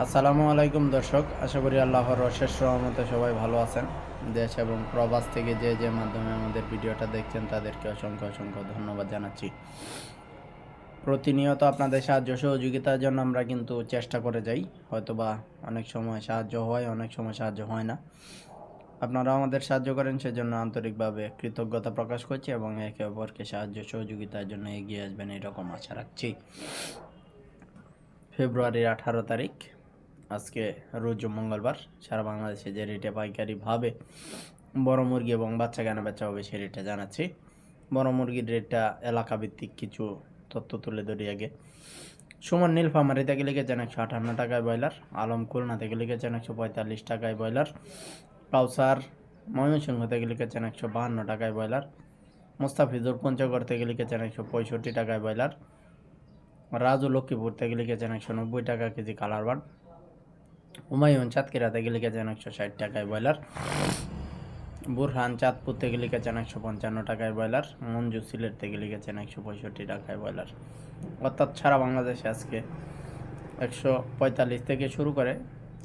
আসসালামু আলাইকুম দর্শক, আশা করি আল্লাহর অশেষ রহমতে সবাই ভালো আছেন। দেশ এবং প্রবাস থেকে যে যে মাধ্যমে আমাদের ভিডিওটা দেখছেন, তাদেরকে অসংখ্য অসংখ্য ধন্যবাদ জানাচ্ছি। প্রতিনিয়ত আপনাদের সাহায্য সহযোগিতার জন্য আমরা কিন্তু চেষ্টা করে যাই। হয়তোবা অনেক সময় সাহায্য হয়, অনেক সময় সাহায্য হয় না। আপনারা আমাদের সাহায্য করেন, সেজন্য আন্তরিকভাবে কৃতজ্ঞতা প্রকাশ করছি এবং একে অপরকে সাহায্য সহযোগিতার জন্য এগিয়ে আসবেন, এরকম আশা রাখছি। ফেব্রুয়ারির আঠারো তারিখ। আজকে রোজ মঙ্গলবার সারা বাংলাদেশে যে রেটে পাইকারিভাবে বড় মুরগি এবং বাচ্চা কেনা বেচা হবে সে রেটটা জানাচ্ছি। বড় মুরগির রেটটা এলাকাভিত্তিক কিছু তথ্য তুলে ধরি আগে। সুমন নীলফামারি থেকে লিখেছেন একশো আটান্ন টাকায় ব্রয়লার, আলম খুলনা থেকে লিখেছেন একশো পঁয়তাল্লিশ টাকায় ব্রয়লার কাউসার ময়মনসিংহ থেকে লিখেছেন একশো বাহান্ন টাকায় ব্রয়লার, মুস্তাফিজুর পঞ্চগড় থেকে লিখেছেন একশো পঁয়ষট্টি টাকায় ব্রয়লার, রাজু লক্ষ্মীপুর থেকে লিখেছেন একশো নব্বই টাকা কেজি কালার বান হুমায়ুন চাঁদকিরা থেকে লিখেছেন একশো ষাট টাকায় ব্রয়লার। বুরহান চাঁদপুর থেকে লিখেছেন একশো পঞ্চান্ন টাকায় ব্রয়লার। মঞ্জু সিলেট থেকে লিখেছেন একশো পঁয়ষট্টি টাকায় ব্রয়লার। অর্থাৎ সারা বাংলাদেশে আজকে একশো পঁয়তাল্লিশ থেকে শুরু করে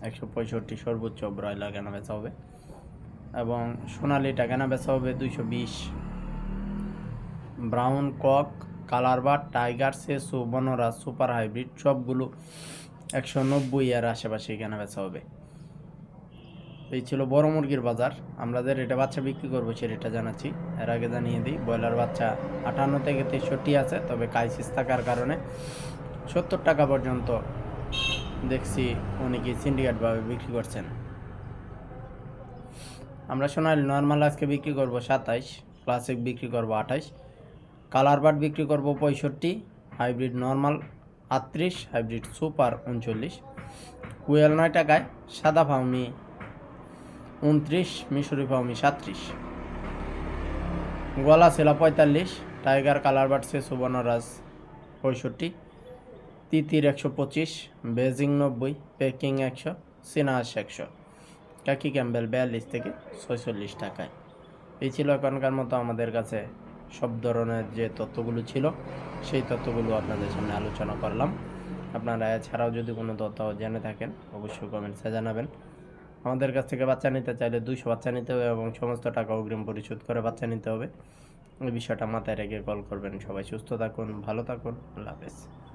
একশো পঁয়ষট্টি সর্বোচ্চ ব্রয়লার কেনা বেচা হবে এবং সোনালিটা কেনা বেচা হবে দুইশো বিশ। ব্রাউন কক, কালার বা টাইগার, সেসু, বনরাজ, সুপার হাইব্রিড সবগুলো একশো নব্বই আর আশেপাশে কেনা বেচা হবে। এই ছিল বড় মুরগির বাজার। আমরা যে রেটে বাচ্চা বিক্রি করব সে রেটটা জানাচ্ছি। এর আগে জানিয়ে দিই, ব্রয়লার বাচ্চা আটান্ন থেকে তেষট্টি আছে, তবে কাইসিস থাকার কারণে সত্তর টাকা পর্যন্ত দেখছি অনেকেই সিন্ডিকেটভাবে বিক্রি করছেন। আমরা সোনালি নর্মাল আজকে বিক্রি করব সাতাইশ ক্লাসিক বিক্রি করব আঠাইশ কালার বাট বিক্রি করব পঁয়ষট্টি হাইব্রিড নর্মাল আটত্রিশ হাইব্রিড সুপার উনচল্লিশ। কুয়েল নয় টাকায়, সাদা ফাউমি উনত্রিশ, মিশরি ফাউমি সাত্রিশ গলা সেলা পঁয়তাল্লিশ, টাইগার কালার সে সুবর্ণরাজ পঁয়ষট্টি। তিতির একশো পঁচিশ, বেজিং নব্বই, পেকিং একশো সিনাস একশো। কাকি ক্যাম্বেল বিয়াল্লিশ থেকে ছয়চল্লিশ টাকায়। এই ছিল এখনকার মতো আমাদের কাছে সব ধরনের যে তথ্যগুলো ছিল, সেই তথ্যগুলো আপনাদের সামনে আলোচনা করলাম। আপনারা এছাড়াও যদি কোনো তথ্য জেনে থাকেন, অবশ্যই কমেন্টসে জানাবেন। আমাদের কাছ থেকে বাচ্চা নিতে চাইলে দুশো বাচ্চা নিতে হবে এবং সমস্ত টাকা অগ্রিম পরিশোধ করে বাচ্চা নিতে হবে। এই বিষয়টা মাথায় রেখে কল করবেন সবাই। সুস্থ থাকুন, ভালো থাকুন, আল্লাহ হাফেজ।